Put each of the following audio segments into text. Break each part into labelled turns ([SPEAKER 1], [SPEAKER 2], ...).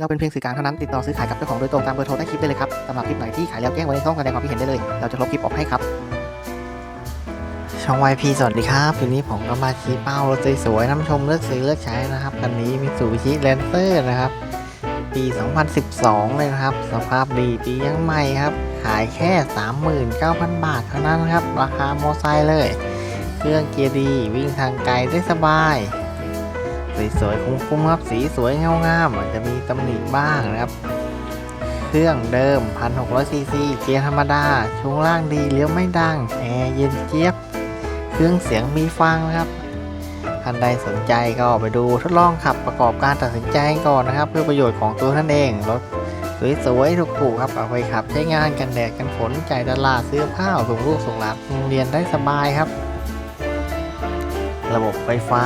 [SPEAKER 1] เราเป็นเพียงสื่อกลางเท่านั้นติดต่อซื้อขายกับเจ้าของโดยตรงตามเบอร์โทรใต้คลิปได้เลยครับสำหรับคลิปไหนที่ขายแล้วแจ้งไว้ในช่องแสดงความคิดเห็นได้เลย เราจะลบคลิปออกให้ครับ ช่อง YP สวัสดีครับทีนี้ผมก็มาชี้เป้ารถสวยๆน้ำชมเลือกซื้อเลือกใช้นะครับคันนี้มิสูบิชิแลนเซอร์นะครับ ปี 2012 เลยนะครับ สภาพดีปียังใหม่ครับ ขายแค่ 39,000 บาทเท่านั้นครับ ราคาโมไซค์เลย เครื่องเกียร์ดีวิ่งทางไกลได้สบาย สวยๆคุ้มๆครับสีสวยเงางามอาจจะมีตำหนิบ้างนะครับ เครื่องเดิม 1,600ซีซีเกียร์ธรรมดาช่วงล่างดีเลี้ยวไม่ดังแอร์เย็นเจี๊ยบ เครื่องเสียงมีฟังนะครับท่านใดสนใจก็ไปดูทดลองขับประกอบการตัดสินใจก่อนนะครับ เพื่อประโยชน์ของตัวท่านเองรถสวยๆถูกๆครับเอาไปขับใช้งานกันแดดกันฝนจ่ายตลาดซื้อผ้าส่งลูกส่งหลานโรงเรียนได้สบายครับ ระบบไฟฟ้า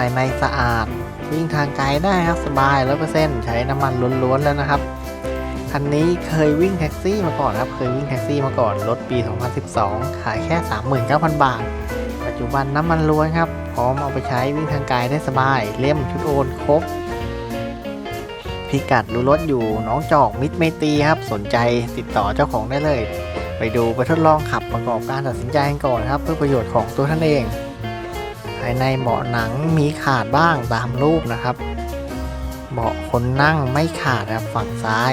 [SPEAKER 1] ายในสะอาด วิ่งทางไกลได้ครับสบายร้อยเปอร์เซ็นต์ใช้น้ำมันล้วนๆแล้วนะครับคันนี้เคยวิ่งแท็กซี่มาก่อนครับ เคยวิ่งแท็กซี่มาก่อน รถปี 2012 ขายแค่ 39,000 บาท ปัจจุบันน้ำมันล้วนครับ พร้อมเอาไปใช้วิ่งทางไกลได้สบาย เล่มชุดโอนครบ พิกัดดูรถอยู่น้องจอกมิตรไมตีครับ สนใจติดต่อเจ้าของได้เลย ไปดูไปทดลองขับประกอบการตัดสินใจกันก่อนครับ เพื่อประโยชน์ของตัวท่านเอง ภายในเบาะหนังมีขาดบ้างตามรูปนะครับ เบาะคนนั่งไม่ขาดนะครับฝั่งซ้าย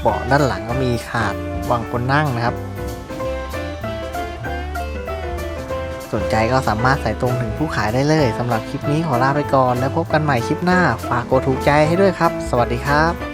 [SPEAKER 1] เบาะด้านหลังก็มีขาดวางคนนั่งนะครับ สนใจก็สามารถใส่ตรงถึงผู้ขายได้เลยสำหรับคลิปนี้ขอลาไปก่อน แล้วพบกันใหม่คลิปหน้า ฝากกดถูกใจให้ด้วยครับ สวัสดีครับ